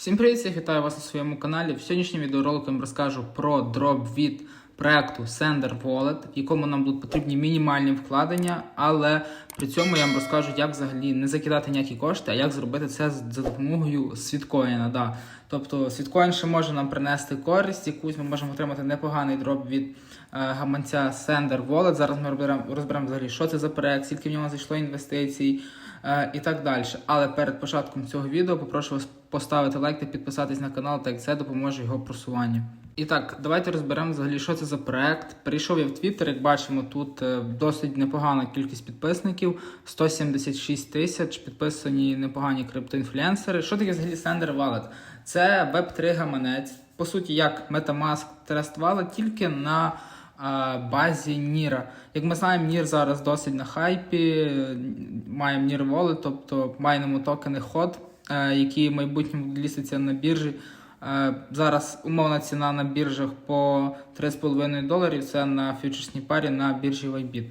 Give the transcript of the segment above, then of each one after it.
Всім привіт, всіх вітаю вас на своєму каналі. В сьогоднішньому відеоролику я вам розкажу про дроп від проекту Sender Wallet, в якому нам будуть потрібні мінімальні вкладення, але при цьому я вам розкажу, як взагалі не закидати ніякі кошти, а як зробити це за допомогою світкоїна. Да. Тобто світкоін ще може нам принести користь, якусь ми можемо отримати непоганий дроп від е, гаманця Sender Wallet. Зараз ми розберемо, розберемо взагалі, що це за проект, скільки в нього зайшло інвестицій е, і так далі. Але перед початком цього відео попрошу вас поставити лайк та підписатись на канал, так як це допоможе його просуванню. І так, давайте розберемо взагалі, що це за проект. Перейшов я в Твіттер, як бачимо, тут е, досить непогана кількість підписників, 176 тисяч, підписані непогані криптоінфлюенсери. Що таке взагалі Sender Wallet? Це Web3 гаманець, по суті, як Metamask Trust Wallet, тільки на а, базі Ніра. Як ми знаємо, Нір зараз досить на хайпі. е, Маємо Нір Wallet, тобто майнимо токени HOT, е, які в майбутньому ліститься на біржі. Е, Зараз умовна ціна на біржах по 3,5 доларів. Це на фьючерсній парі на біржі Bybit.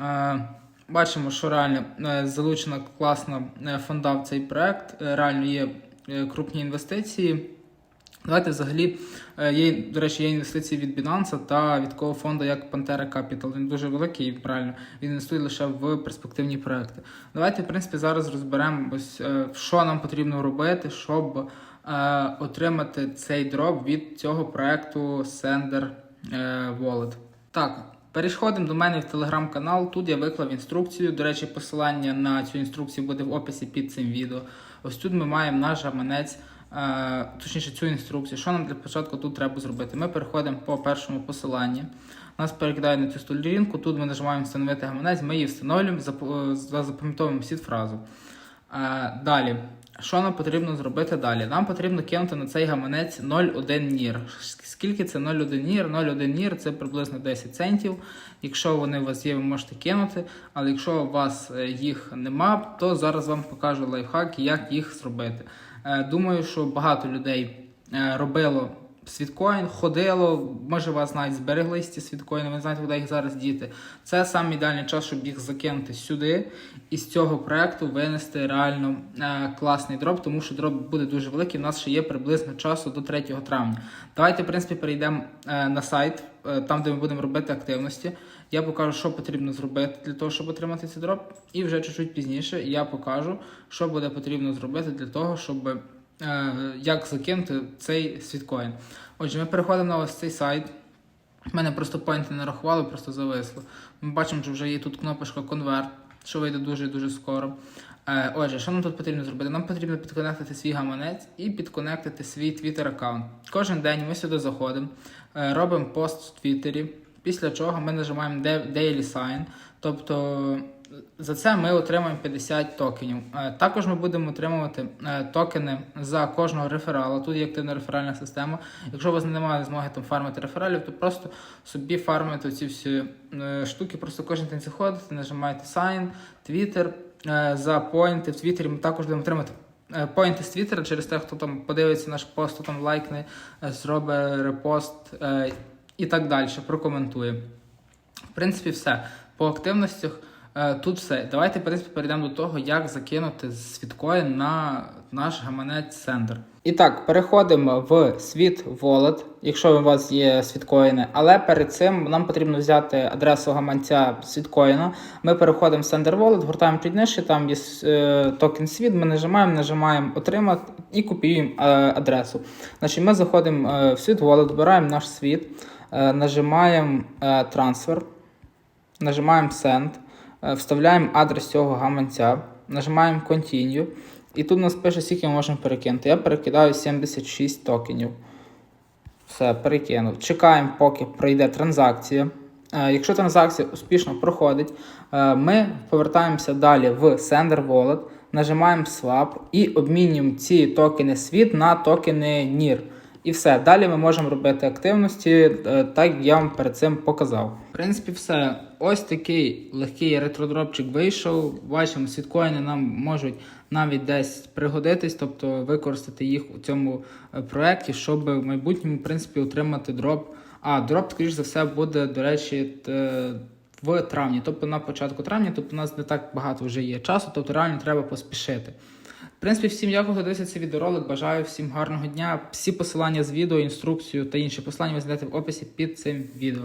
Е, Бачимо, що реально е, залучена класна фонда в цей проект. Реально є крупні інвестиції. Давайте взагалі є, до речі, є інвестиції від Binance та від такого фонду, як Pantera Capital. Він дуже великий і правильно він інвестує лише в перспективні проекти. Давайте, в принципі, зараз розберемо ось що нам потрібно робити, щоб отримати цей дроп від цього проекту Sender е, Wallet. Так. Переходимо до мене в телеграм-канал. Тут я виклав інструкцію. До речі, посилання на цю інструкцію буде в описі під цим відео. Ось тут ми маємо наш гаманець, е, точніше цю інструкцію. Що нам для початку тут треба зробити? Ми переходимо по першому посиланню. Нас перекидають на цю сторінку. Тут ми нажимаємо встановити гаманець, ми її встановлюємо, е, запам'ятовуємо сід фразу. Е, Далі, що нам потрібно зробити далі? Нам потрібно кинути на цей гаманець 0,1 нір. Скільки це 0,1 нір? 0,1 нір це приблизно 10 центів. Якщо вони у вас є, ви можете кинути. Але якщо у вас е, їх нема, то зараз вам покажу лайфхак, як їх зробити. Е, Думаю, що багато людей робило світкоін, ходило, може вас навіть збереглись ці світкоїни, ви знаєте, куди їх зараз діти. Це сам ідеальний час, щоб їх закинути сюди і з цього проекту винести реально е, класний дроп, тому що дроп буде дуже великий. У нас ще є приблизно часу до 3 травня. Давайте, в принципі, перейдемо е, на сайт, е, там, де ми будемо робити активності. Я покажу, що потрібно зробити для того, щоб отримати цей дроп. І вже чуть-чуть пізніше я покажу, що буде потрібно зробити для того, щоб як закинути цей світкоін. Отже, ми переходимо на ось цей сайт. У мене просто поінти не рахували, просто зависло. Ми бачимо, що вже є тут кнопочка конверт, що вийде дуже-дуже скоро. Е, отже, що нам тут потрібно зробити? Нам потрібно підконектити свій гаманець і підконектити свій Twitter аккаунт. Кожен день ми сюди заходимо, е, робимо пост в Твіттері, після чого ми нажимаємо Daily Sign. Тобто за це ми отримаємо 50 токенів. Е, Також ми будемо отримувати е, токени за кожного реферала. Тут є активна реферальна система. Якщо у вас немає змоги там фармити рефералів, то просто собі фармите ці всі е, штуки. Просто кожен день заходите, нажимаєте Sign, Twitter, за поінти в Твіттері ми також будемо отримати. Поінти з Твіттера через те, хто там подивиться наш пост, там лайкне, зробить репост і так далі, прокоментує. В принципі, все. По активностях тут все. Давайте, в принципі, перейдемо до того, як закинути світкоін на наш гаманець Sender. І так, переходимо в світ Wallet, якщо у вас є світкоїни. Але перед цим нам потрібно взяти адресу гаманця світкоїна. Ми переходимо в Sender Wallet, гортаємо чуть нижче, там є е, токен світ, ми нажимаємо, нажимаємо отримати і копіюємо е, адресу. Значить, ми заходимо е, в світ Wallet, обираємо наш світ, е, нажимаємо е, трансфер. Нажимаємо Send, е, вставляємо адрес цього гаманця, нажимаємо Continue. І тут нас пише, скільки ми можемо перекинути. Я перекидаю 76 токенів. Все, перекинув. Чекаємо, поки пройде транзакція. Е, Якщо транзакція успішно проходить, е, ми повертаємося далі в Sender Wallet, нажимаємо Swap і обмінюємо ці токени світ на токени NIR. І все. Далі ми можемо робити активності, е, так як я вам перед цим показав. В принципі, все. Ось такий легкий ретродропчик вийшов. Бачимо, світкоїни нам можуть навіть десь пригодитись, тобто використати їх у цьому е, проєкті, щоб в майбутньому в принципі, отримати дроп. А дроп, скоріш за все, буде, до речі, в травні, тобто на початку травня, тобто у нас не так багато вже є часу, тобто реально треба поспішити. Принципі, всім дякую, дивився цей відеоролик. Бажаю всім гарного дня. Всі посилання з відео, інструкцію та інші посилання ви знайдете в описі під цим відео.